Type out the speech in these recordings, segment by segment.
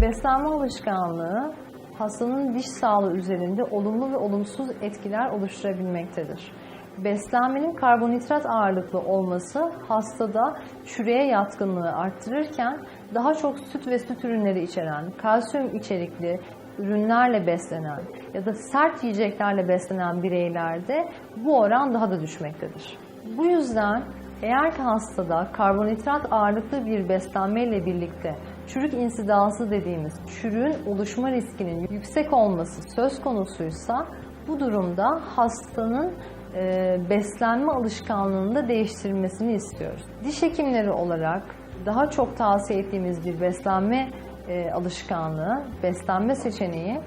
beslenme alışkanlığı hastanın diş sağlığı üzerinde olumlu ve olumsuz etkiler oluşturabilmektedir. Beslenmenin karbonhidrat ağırlıklı olması hastada çürüye yatkınlığı arttırırken daha çok süt ve süt ürünleri içeren, kalsiyum içerikli ürünlerle beslenen ya da sert yiyeceklerle beslenen bireylerde bu oran daha da düşmektedir. Bu yüzden eğer ki hastada karbonhidrat ağırlıklı bir beslenmeyle birlikte çürük insidası dediğimiz çürüğün oluşma riskinin yüksek olması söz konusuysa bu durumda hastanın e, beslenme alışkanlığını da değiştirmesini istiyoruz. Diş hekimleri olarak daha çok tavsiye ettiğimiz bir beslenme e, alışkanlığı, beslenme seçeneği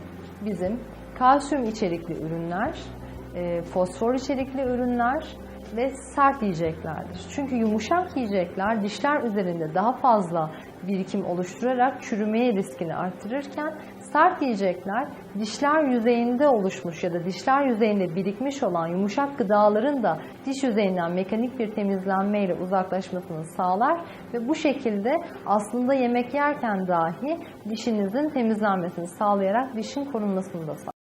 bizim kalsiyum içerikli ürünler, e, fosfor içerikli ürünler ve sert yiyeceklerdir. Çünkü yumuşak yiyecekler dişler üzerinde daha fazla birikim oluşturarak çürümeye riskini artırırken sert yiyecekler dişler yüzeyinde oluşmuş ya da dişler yüzeyinde birikmiş olan yumuşak gıdaların da diş yüzeyinden mekanik bir temizlenmeyle uzaklaşmasını sağlar ve bu şekilde aslında yemek yerken dahi dişinizin temizlenmesini sağlayarak dişin korunmasını da sağlar.